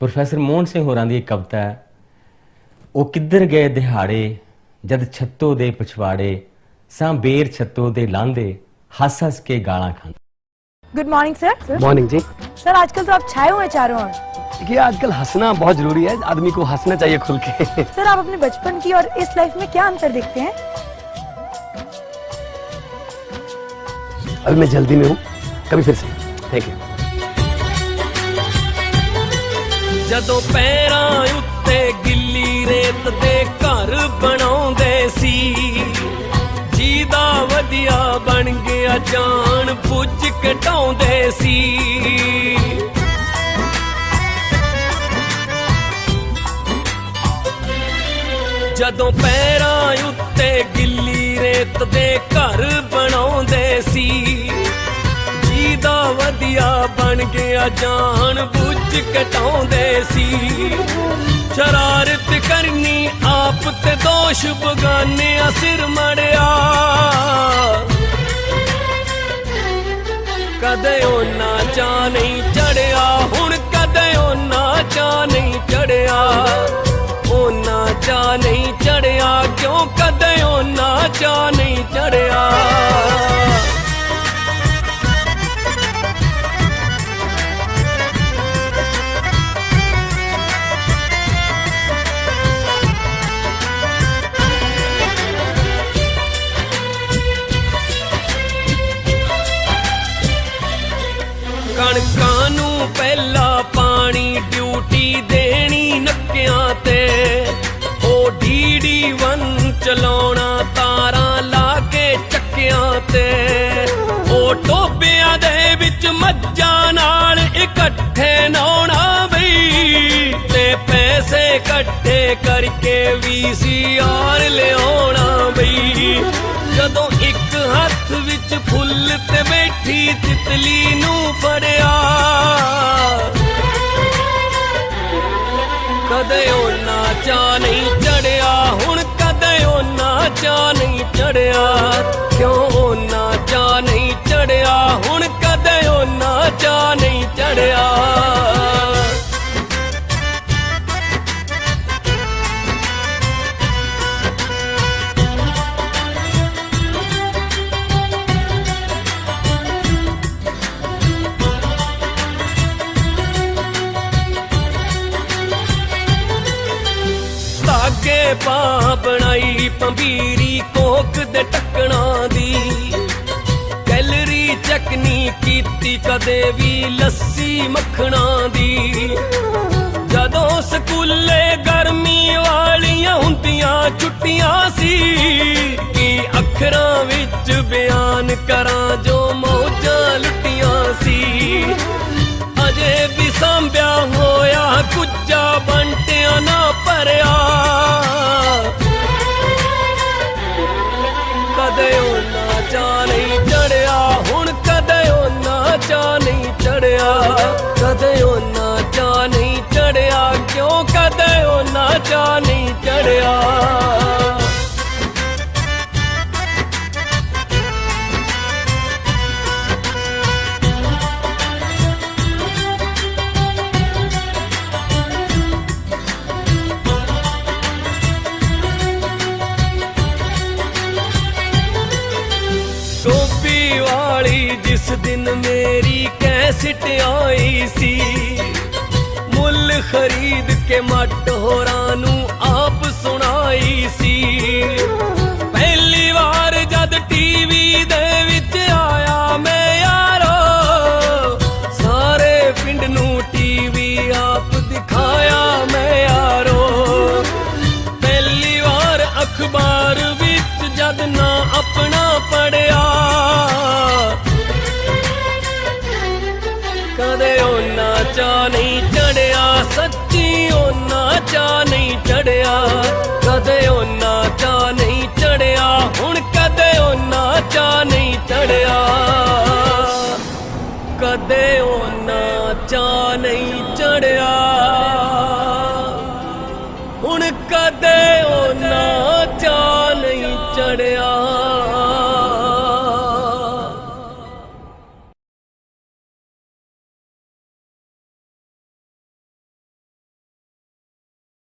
Professor Mohan Singh ਹੋਰਾਂ ਦੀ ਇੱਕ ਕਵਿਤਾ ਹੈ ਉਹ ਕਿੱਧਰ ਗਏ ਦਿਹਾੜੇ ਜਦ ਛੱਤੋ ਦੇ ਪਛਵਾੜੇ ਸਾਂ ਬੇਰ ਛੱਤੋ ਦੇ ਲਾਂਦੇ ਹੱਸ ਹੱਸ ਕੇ ਗਾਲਾਂ ਖਾਂਦੇ गुड मॉर्निंग सर मॉर्निंग जी सर आजकल तो आप छाए हुए हैं चारों ओर देखिए आजकल हंसना बहुत जरूरी है आदमी को हंसना चाहिए खुल के सर आप अपने बचपन की और इस लाइफ में क्या अंतर देखते हैं अभी मैं जल्दी में हूँ कभी फिर से थैंक यू ਜਦੋਂ ਪੈਰਾਂ ਉੱਤੇ ਗਿੱਲੀ ਰੇਤ ਦੇ ਘਰ ਬਣਾਉਂਦੇ ਸੀ। ਜੀਦਾ ਵਧੀਆ ਬਣ ਗਿਆ, ਜਾਨ ਬੁੱਝ ਘਟਾਉਂਦੇ ਸੀ। ਜਦੋਂ ਪੈਰਾਂ ਉੱਤੇ ਗਿੱਲੀ ਰੇਤ ਦੇ ਘਰ ਬਣਾਉਂਦੇ ਸੀ ਜੀਦਾ ਵਧੀਆ ਬਣ ਗਿਆ ਜਾਣ ਬੁੱਝ ਕਟਾਉਂਦੇ ਸੀ। ਸ਼ਰਾਰਤ ਕਰਨੀ ਆਪ ਤੇ ਦੋਸ਼ ਬਗਾਨਿਆਂ ਸਿਰ ਮੜਿਆ। ਕਦੇ ਉਹਨਾਂ ਚਾ ਨਹੀਂ ਚੜਿਆ, ਹੁਣ ਕਦੇ ਉਹਨਾਂ ਚਾ ਨਹੀਂ ਚੜਿਆ। ਉਹਨਾਂ ਚਾ ਨਹੀਂ ਚੜਿਆ, ਕਿਉਂ ਕਦੇ ਉਹਨਾਂ ਚਾ ਨਹੀਂ ਚੜਿਆ? ਪਹਿਲਾ ਪਾਣੀ ਡਿਊਟੀ ਦੇਣੀ ਨੱਕਿਆਂ ਤੇ। ਉਹ ਡੀਡੀ ਵਨ ਚਲਾਉਣਾ ਤਾਰਾਂ ਲਾ ਕੇ ਚੱਕਿਆਂ ਤੇ। ਉਹ ਟੋਬਿਆਂ ਦੇ ਵਿੱਚ ਮੱਝਾਂ ਨਾਲ ਇਕੱਠੇ ਨਾਉਣਾ ਬਈ। ਤੇ ਪੈਸੇ ਇਕੱਠੇ ਕਰਕੇ ਵੀਸੀਆਰ ਲਿਆਉਣਾ ਬਈ। ਜਦੋਂ ਇੱਕ ਹੱਥ ਵਿੱਚ ਫੁੱਲ ਤੇ ਬੈਠੀ ਤਿਤਲੀ ਨੂੰ ਫੜਿਆ ਕਦੇ ਉਹਨਾਂ ਚਾ ਨਹੀਂ ਚੜਿਆ ਹੁਣ ਕਦੇ ਉਹਨਾਂ ਚਾ ਨਹੀਂ ਚੜਿਆ। ਕਿਉਂ ਉਹਨਾਂ ਪਾ ਬਣਾਈ ਪੰਬੀਰੀ ਕੋਕ ਦੇ ਟੱਕਣਾ ਦੀ। ਕੈਲਰੀ ਚੱਕਨੀ ਕੀਤੀ ਕਦੇ ਵੀ ਲੱਸੀ ਮੱਖਣਾ ਦੀ। ਜਦੋਂ ਸਕੂਲੇ ਗਰਮੀ ਵਾਲੀਆਂ ਹੁੰਦੀਆਂ ਛੁੱਟੀਆਂ ਸੀ, ਕੀ ਅੱਖਰਾਂ ਵਿੱਚ ਬਿਆਨ ਕਰਾਂ ਜੋ ਮੌਜਾਂ ਲੁੱਟੀਆਂ ਸੀ। ਅਜੇ ਵੀ ਸੰਭਿਆ ਹੋਇਆ ਕੁੱਜਾ ਬੰਟਿਆ ਨਾ ਭਰਿਆ। ਕਿਉਂ ਕਦੇ ਉਹਨਾਂ ਚਾ ਨਹੀਂ ਚੜਿਆ? ਟੋਪੀ ਵਾਲੀ ਜਿਸ ਦਿਨ ਮੇਰੀ ਕੈਸਟ ਆਈ ਸੀ ਖਰੀਦ ਕੇ ਮੱਟ ਹੋਰਾਂ ਨੂੰ ਆਪ ਸੁਣਾਈ ਸੀ। ਪਹਿਲੀ ਵਾਰ ਜਦ ਟੀਵੀ ਦੇ ਵਿੱਚ ਆਇਆ ਮੈਂ ਯਾਰੋ, ਸਾਰੇ ਪਿੰਡ ਨੂੰ ਟੀਵੀ ਆਪ ਦਿਖਾਇਆ ਮੈਂ ਯਾਰੋ। ਪਹਿਲੀ ਵਾਰ ਅਖਬਾਰ ਵਿੱਚ ਜਦ ਨਾ ਆਪਣਾ ਪੜਿਆ, ਕਦੇ ਚੜਿਆ। ਕਦੇ ਉਹਨਾਂ ਚਾ ਨਹੀਂ ਚੜਿਆ। ਹੁਣ ਕਦੇ ਉਹਨਾਂ ਚਾ ਨਹੀਂ ਚੜਿਆ। ਕਦੇ ਉਹਨਾਂ ਚਾ ਨਹੀਂ ਚੜਿਆ।